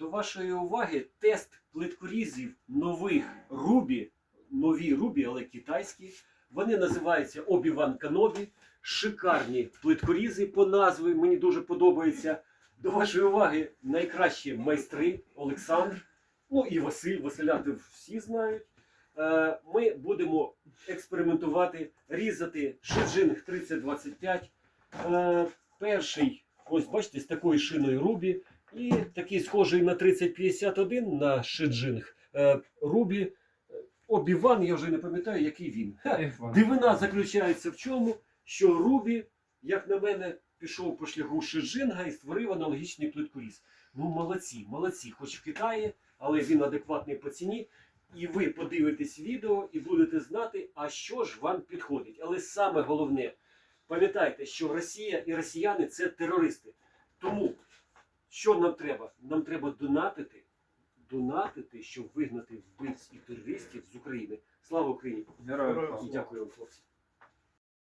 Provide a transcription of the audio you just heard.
До вашої уваги тест плиткорізів нових Рубі, нові Рубі, але китайські. Вони називаються Обіван Канобі. Шикарні плиткорізи по назві. Мені дуже подобається. До вашої уваги найкращі майстри Олександр. Ну і Василь. Василя всі знають. Е, Ми будемо експериментувати, різати шиджинг 3025. Е, Перший, ось бачите, з такою шиною Рубі. І такий схожий на 3051 на шиджинг е, Рубі. Е, Обіван, я вже не пам'ятаю, який він. Ха, Дивина заключається в чому, що Рубі, як на мене, пішов по шляху Шиджинга і створив аналогічний плиткоріз. Ну, молодці, молодці, хоч в Китаї, але він адекватний по ціні. І ви подивитесь відео і будете знати, а що ж вам підходить. Але саме головне, пам'ятайте, що Росія і росіяни це терористи. Що нам треба? Нам треба донатити, донатити, щоб вигнати вбивць і терористів з України. Слава Україні! Героям Героям слава. І дякую вам, хлопці.